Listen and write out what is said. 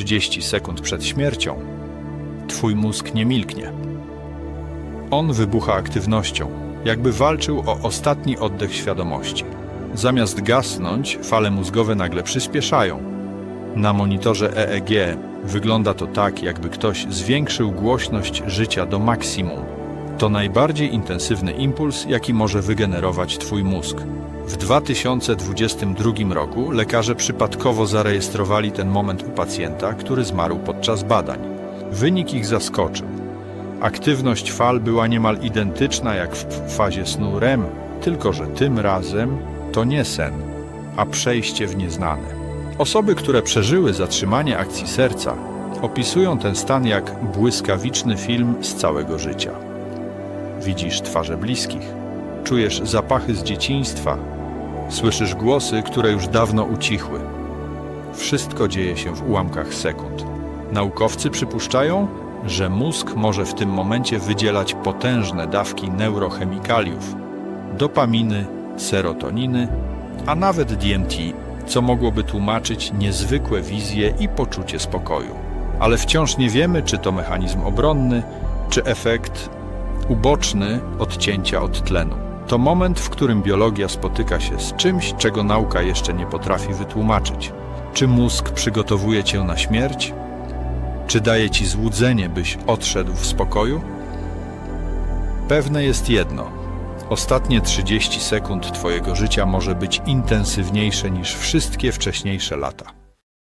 30 sekund przed śmiercią, twój mózg nie milknie. On wybucha aktywnością, jakby walczył o ostatni oddech świadomości. Zamiast gasnąć, fale mózgowe nagle przyspieszają. Na monitorze EEG wygląda to tak, jakby ktoś zwiększył głośność życia do maksimum. To najbardziej intensywny impuls, jaki może wygenerować Twój mózg. W 2022 roku lekarze przypadkowo zarejestrowali ten moment u pacjenta, który zmarł podczas badań. Wynik ich zaskoczył. Aktywność fal była niemal identyczna jak w fazie snu REM, tylko że tym razem to nie sen, a przejście w nieznane. Osoby, które przeżyły zatrzymanie akcji serca, opisują ten stan jak błyskawiczny film z całego życia. Widzisz twarze bliskich, czujesz zapachy z dzieciństwa, słyszysz głosy, które już dawno ucichły. Wszystko dzieje się w ułamkach sekund. Naukowcy przypuszczają, że mózg może w tym momencie wydzielać potężne dawki neurochemikaliów, dopaminy, serotoniny, a nawet DMT, co mogłoby tłumaczyć niezwykłe wizje i poczucie spokoju. Ale wciąż nie wiemy, czy to mechanizm obronny, czy efekt uboczny odcięcia od tlenu. To moment, w którym biologia spotyka się z czymś, czego nauka jeszcze nie potrafi wytłumaczyć. Czy mózg przygotowuje cię na śmierć? Czy daje ci złudzenie, byś odszedł w spokoju? Pewne jest jedno. Ostatnie 30 sekund Twojego życia może być intensywniejsze niż wszystkie wcześniejsze lata.